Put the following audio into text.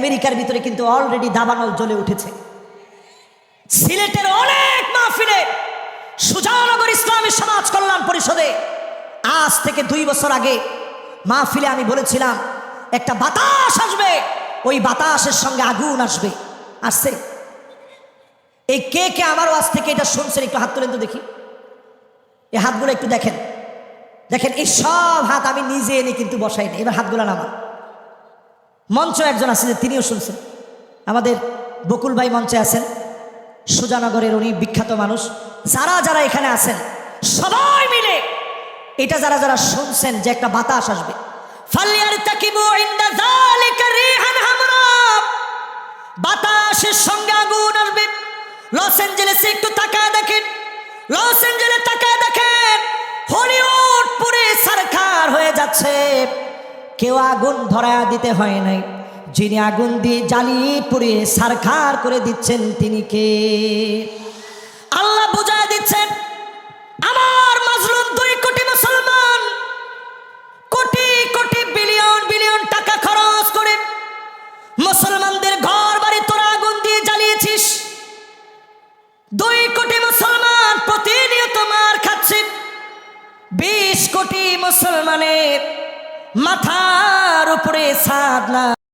আমেরিকার ভিতরে কিন্তু অলরেডি দাবানল জ্বলে উঠেছে। সিলেটের অনেক মাহফিলে সুজানগর ইসলামী সমাজ কল্যাণ পরিষদে আজ থেকে দুই বছর আগে মাহফিলে আমি বলেছিলাম, একটা বাতাস আসবে, ওই বাতাসের সঙ্গে আগুন আসবে। আসছে? এই কে কে আমার আজ থেকে এটা শুনছেন একটু হাত তুলেন তো দেখি। এই হাতগুলো একটু দেখেন। দেখেন, এই সব হাত আমি নিজে এনে কিন্তু বসাইনি, এবার হাতগুলো নামা মঞ্চ একজন আছেন যে তিনিও শুনছেন। আমাদের বকুল ভাই মঞ্চে আছেন। সুজানগরের উনি বিখ্যাত মানুষ। যারা যারা এখানে আছেন, সবাই মিলে এটা যারা যারা শুনছেন যে একটা বাতাস আসবে। বাতাসের সঙ্গে আগুন আসবে। লস অ্যাঞ্জেলেসে একটু তাকায় দেখেন। লস অ্যাঞ্জেলেস তাকায় দেখেন। হলিউড পুরে সরকার হয়ে যাচ্ছে। কেউ আগুন ধরা দিতে হয় নাই। যিনি আগুন দিয়ে জ্বালিয়ে পুড়িয়ে সারখার করে দিচ্ছেন, তিনি কে? আল্লাহ বুঝায় দিচ্ছেন, আমার মাজলুম দুই কোটি মুসলমান, কোটি কোটি বিলিয়ন বিলিয়ন টাকা খরচ করে মুসলমানদের ঘর বাড়ি তোরা আগুন দিয়ে জ্বালিয়েছিস। দুই কোটি মুসলমান প্রতিনিয়ত মার খাচ্ছে। বিশ কোটি মুসলমানের মাথার উপরে ছাদ না